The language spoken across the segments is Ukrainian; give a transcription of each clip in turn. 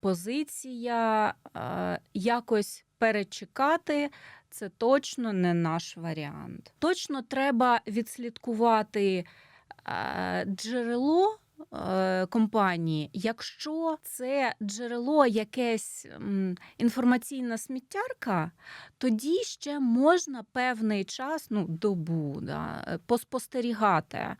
позиція е, якось перечекати. Це точно не наш варіант. Точно треба відслідкувати е, джерело е, компанії, якщо це джерело якесь інформаційна сміттярка, тоді ще можна певний час, ну добу, да, е, поспостерігати,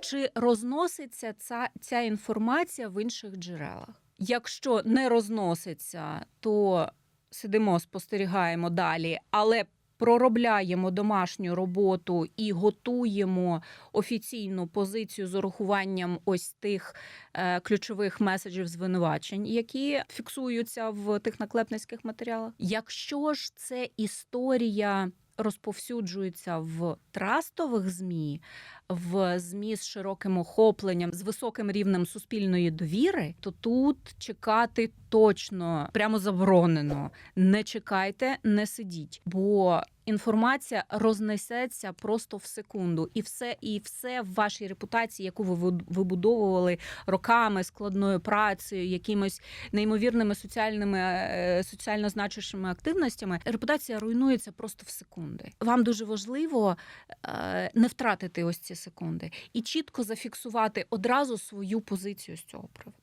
чи розноситься ця, ця інформація в інших джерелах. Якщо не розноситься, то сидимо, спостерігаємо далі, але проробляємо домашню роботу і готуємо офіційну позицію з урахуванням ось тих е, ключових меседжів звинувачень, які фіксуються в тих наклепницьких матеріалах. Якщо ж це історія розповсюджується в трастових змі, в змі з широким охопленням, з високим рівнем суспільної довіри, то тут чекати точно прямо заборонено. Не чекайте, не сидіть, бо інформація рознесеться просто в секунду, і все, і все в вашій репутації, яку ви вибу- вибудовували роками складною працею, якимось неймовірними соціальними е, соціально значущими активностями. Репутація руйнується просто в секунди. Вам дуже важливо е, не втратити ось ці секунди і чітко зафіксувати одразу свою позицію з цього приводу.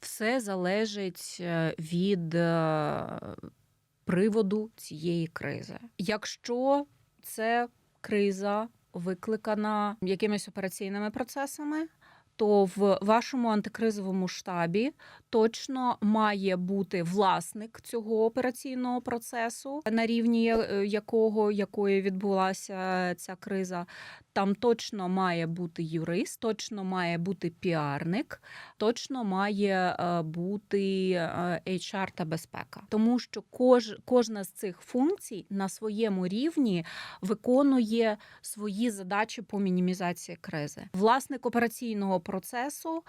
Все залежить е, від е, приводу цієї кризи. Якщо це криза викликана якимись операційними процесами, то в вашому антикризовому штабі точно має бути власник цього операційного процесу, на рівні е, якого якої відбулася ця криза. Там точно має бути юрист, точно має бути піарник, точно має е, бути е, HR та безпека, тому що кож, кожна з цих функцій на своєму рівні виконує свої задачі по мінімізації кризи. Власник операційного процесу.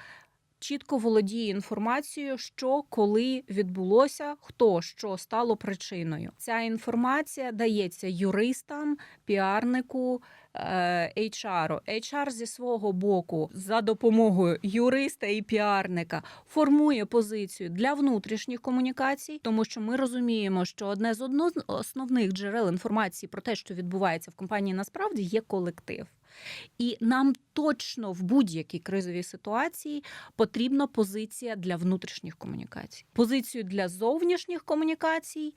Чітко володіє інформацією, що коли відбулося, хто що стало причиною. Ця інформація дається юристам, піарнику, е, HR. HR зі свого боку за допомогою юриста і піарника формує позицію для внутрішніх комунікацій, тому що ми розуміємо, що одне з основних джерел інформації про те, що відбувається в компанії, насправді є колектив. І нам точно в будь-якій кризовій ситуації потрібна позиція для внутрішніх комунікацій. Позицію для зовнішніх комунікацій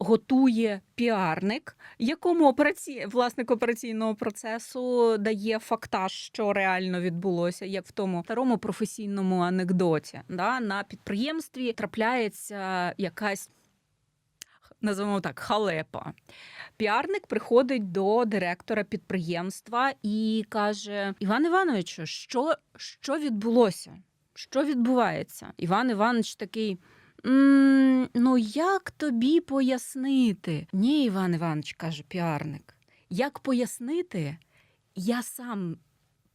готує піарник, якому операці... власник операційного процесу дає фактаж, що реально відбулося, як в тому старому професійному анекдоті. Да? На підприємстві трапляється якась. Називаємо так халепа. Піарник приходить до директора підприємства і каже: Іван Івановичу, що, що відбулося? Що відбувається? Іван Іванович такий. «М, Ну, як тобі пояснити? Ні, Іван Іванович, каже піарник. Як пояснити, я сам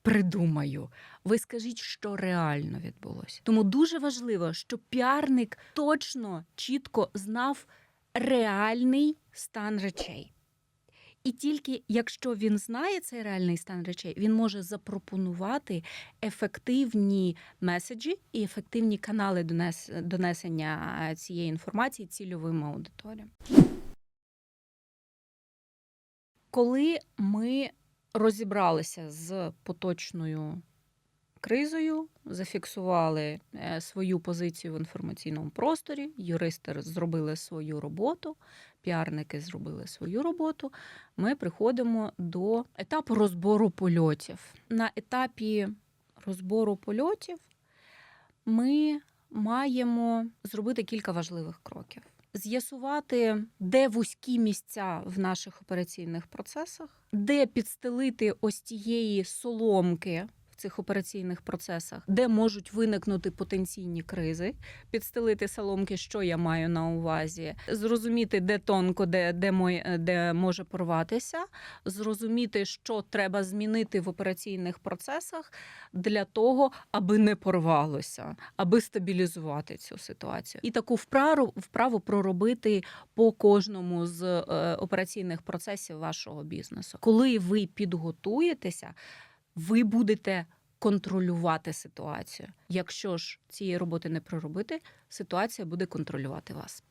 придумаю. Ви скажіть, що реально відбулося. Тому дуже важливо, щоб піарник точно чітко знав реальний стан речей. І тільки якщо він знає цей реальний стан речей, він може запропонувати ефективні меседжі і ефективні канали донес- донесення цієї інформації цільовим аудиторіям. Коли ми розібралися з поточною кризою, зафіксували е, свою позицію в інформаційному просторі, юристи зробили свою роботу, піарники зробили свою роботу. Ми приходимо до етапу розбору польотів. На етапі розбору польотів ми маємо зробити кілька важливих кроків. З'ясувати, де вузькі місця в наших операційних процесах, де підстелити ось тієї соломки цих операційних процесах, де можуть виникнути потенційні кризи, підстелити соломки, що я маю на увазі, зрозуміти, де тонко, де, де, мой, де може порватися, зрозуміти, що треба змінити в операційних процесах для того, аби не порвалося, аби стабілізувати цю ситуацію. І таку вправу, вправу проробити по кожному з е, операційних процесів вашого бізнесу. Коли ви підготуєтеся, ви будете контролювати ситуацію. Якщо ж цієї роботи не проробити, ситуація буде контролювати вас.